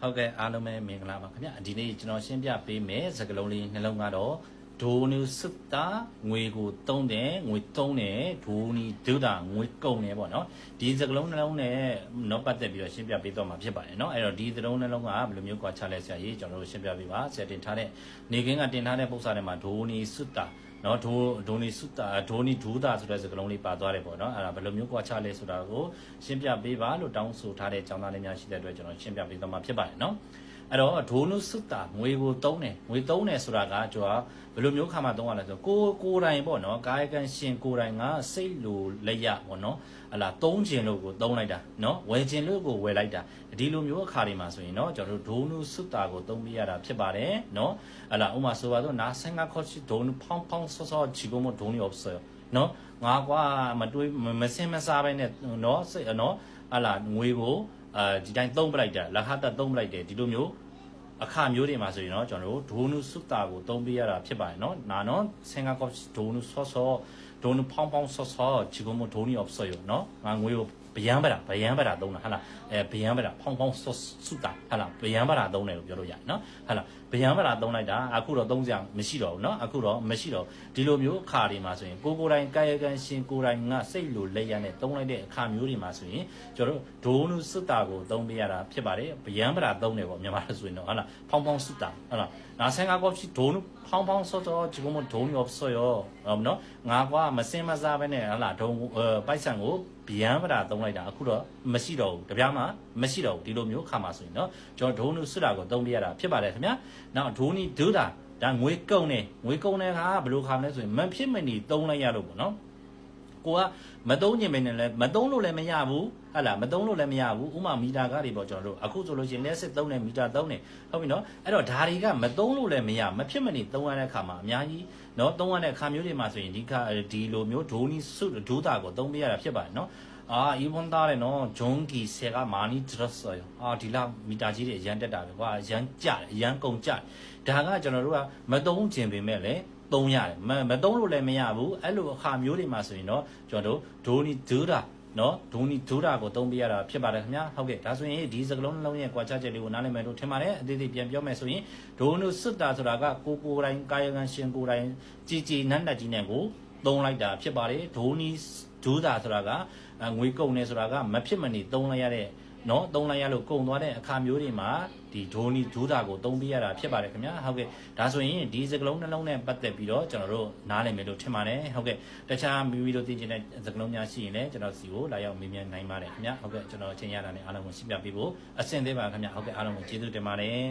ဟုတ်ကဲ့အားလုံးပဲမင်္ဂလာပါခင်ဗျဒီနေ့ကျွန်တော်ရှင်းပြပေးမယ်စကားလုံးလေးနှလုံးကတော့ဒိုနီစစ်တာငွေကိုတုံးတယ်ငွေတုံးတယ်ဒိုနီဒုတာငွေကုန်တယ်ပေါ့နော်ဒီစကားလုံးနှလုံးနဲ့တော့ပတ်သက်ပြီးတော့ရှင်းပြပေးတော့မှာဖြစ်ပါတယ်နော်အဲ့တော့ဒီစကားလုံးနှလုံးကဘယ်လိုမျိုးကွာခြားလဲဆရာကြီးကျွန်တော်တို့ရှင်းပြပေးပါဆရာတင်ထားတဲ့နေကင်းကတင်ထားတဲ့ပုံစံထဲမှာဒိုနီစစ်တာ နော်ဒိုဒိုနီစုတာဒိုနီဒူတာဆိုတဲ့စကားလုံးလေးပါသွားတယ်ပေါ့နော်အဲ့ဒါဘယ်လိုမျိုးကွာခြားလဲဆိုတာကိုရှင်းပြပေးပါလို့တောင်းဆိုထားတဲ့ကျောင်းသားလေးများရှိတဲ့အတွက်ကျွန်တော်ရှင်းပြပေးတော့မှာဖြစ်ပါတယ်နော် အဲ့တော့ဒိုနုစုတာငွေကိုတုံးတယ်ငွေတုံးတယ်ဆိုတာကကျွန်တော်ဘယ်လိုမျိုးခါမှတုံးရလဲဆိုကိုကိုယ်တိုင်ပေါ့နော်ကာယကံရှင်ကိုယ်တိုင်ကစိတ်လိုလက်ရပေါ့နော်ဟလာတုံးခြင်းလို့ကိုတုံးလိုက်တာနော်ဝယ်ခြင်းလို့ကိုဝယ်လိုက်တာဒီလိုမျိုးအခါတွေမှာဆိုရင်နော်ကျွန်တော်တို့ဒိုနုစုတာကိုတုံးပြရတာဖြစ်ပါတယ်နော်ဟလာဥမာဆိုပါတော့နာဆင်ငါခေါ်ချီဒိုနုဖောင်းဖောင်းဆောဆောချီကိုမဒိုနီအော့ဆောနော်ငါကွာမတွေးမစင်မစားပဲနဲ့နော်စိတ်နော်ဟလာငွေကိုအဲဒီတိုင်းသုံးပလိုက်တာလက်ခတ်သုံးပလိုက်တယ်ဒီလိုမျိုး အခါမျိုးတွေမှာဆိုရင်တော့ကျွန်တော်တို့ဒိုနုစုတာကိုသုံးပေးရတာဖြစ်ပါတယ်နော်နာနော်ဆင်ငါကော့ဒိုနုဆောဆော ဒိုနုဖောင်းဖောင်းဆောဆောချီကိုမဒိုနီအော့ဆောယောနော်ငါငွေကိုဗျံပတာဗျံပတာသုံးတာဟာလားအဲဗျံပတာဖောင်းဖောင်းဆောစုတာဟာလားဗျံပတာသုံးတယ်လို့ပြောလို့ရတယ်နော်ဟာလားဗျံပတာသုံးလိုက်တာအခုတော့သုံးစရာမရှိတော့ဘူးနော်အခုတော့မရှိတော့ဒီလိုမျိုးအခါတွေမှာဆိုရင်ကိုကိုယ်တိုင်ကာယကံရှင်ကိုယ်တိုင်ငါစိတ်လိုလက်ရနဲ့သုံးလိုက်တဲ့အခါမျိုးတွေမှာဆိုရင်ကျွန်တော်တို့ဒိုနုစုတာကိုသုံးပေးရတာဖြစ်ပါတယ်ဗျံပတာသုံးတယ်ပေါ့မြန်မာလိုဆိုရင်တော့ဟာလားဖောင်းဖောင်းစုတာဟာလား나생각없이돈 팡팡써서 지금은 돈이 없어요. 어, 너?ငါကွာ မစင်မစားပဲနဲ့ဟလာဒုံပိုက်ဆံကိုဗျံပတာသုံးလိုက်တာအခုတော့မရှိတော့ဘူးတပြားမှမရှိတော့ဘူးဒီလိုမျိုးခါမှာဆိုရင်နော်ကျွန်တော်ဒုံနုစွတာကိုသုံးပြရတာဖြစ်ပါတယ်ခင်ဗျာနောက်ဒုံနီဒုတာဒါငွေကုံနေငွေကုံတဲ့ခါဘယ်လိုခါမလဲဆိုရင်မဖြစ်မနေသုံးလိုက်ရလို့ပေါ့နော် ကိုကမသုံးညင်မင်းနဲ့လည်းမသုံးလို့လည်းမရဘူးဟုတ်လားမသုံးလို့လည်းမရဘူးဥမာမီတာကားတွေပေါ့ကျွန်တော်တို့အခုဆိုလို့ရှိရင်လက်စစ်သုံးတယ်မီတာသုံးတယ်ဟုတ်ပြီနော်အဲ့တော့ဒါတွေကမသုံးလို့လည်းမရမဖြစ်မနေသုံးရတဲ့အခါမှာအများကြီးနော်သုံးရတဲ့အခါမျိုးတွေမှာဆိုရင်ဒီကဒီလိုမျိုးဒိုနီဆုဒိုတာကိုသုံးပေးရတာဖြစ်ပါတယ်နော်အာအီဗွန်သားတယ်နော်ဂျွန်ကီဆယ်ကမာနီဒရက်ဆော်ရောအာဒီလောက်မီတာကြီးတွေရန်တက်တာပဲကွာရန်ကြတယ်ရန်ကုန်ကြတယ်ဒါကကျွန်တော်တို့ကမသုံးခြင်းပင်မဲ့လည်း သုံးရတယ်မမသုံးလို့လည်းမရဘူးအဲ့လိုအခါမျိုးတွေမှာဆိုရင်တော့ကျွန်တော်တို့ဒိုနီဒူတာနော်ဒိုနီဒူတာကိုသုံးပြရတာဖြစ်ပါတယ်ခင်ဗျာဟုတ်ကဲ့ဒါဆိုရင်ဒီစကလုံးနှလုံးရဲ့ကွာခြားချက်လေးကိုနားလည်မယ်လို့ထင်ပါတယ်အသေးသေးပြန်ပြောမယ်ဆိုရင်ဒိုနုစစ်တာဆိုတာကကိုကိုယ်တိုင်ကာယကံရှင်ကိုယ်တိုင်ကြည်ကြည်နတ်နတ်ကြီးနဲ့ကိုသုံးလိုက်တာဖြစ်ပါတယ်ဒိုနီဒူတာဆိုတာကငွေကုန်နေဆိုတာကမဖြစ်မနေသုံးလိုက်ရတဲ့ နော်သုံးလိုက်ရလို့ကုန်သွားတဲ့အခါမျိုးတွေမှာဒီဒိုနီဒူတာကိုသုံးပြရတာဖြစ်ပါတယ်ခင်ဗျာဟုတ်ကဲ့ဒါဆိုရင်ဒီစကလုံးနှလုံးနဲ့ပတ်သက်ပြီးတော့ကျွန်တော်တို့နားလည်မယ်လို့ထင်ပါတယ်ဟုတ်ကဲ့တခြားမိမိတို့သိချင်တဲ့စကလုံးများရှိရင်လည်းကျွန်တော်စီကိုလာရောက်မေးမြန်းနိုင်ပါတယ်ခင်ဗျာဟုတ်ကဲ့ကျွန်တော်အချိန်ရတာနဲ့အားလုံးကိုရှင်းပြပေးဖို့အဆင်သင့်ပါခင်ဗျာဟုတ်ကဲ့အားလုံးကိုကျေးဇူးတင်ပါတယ်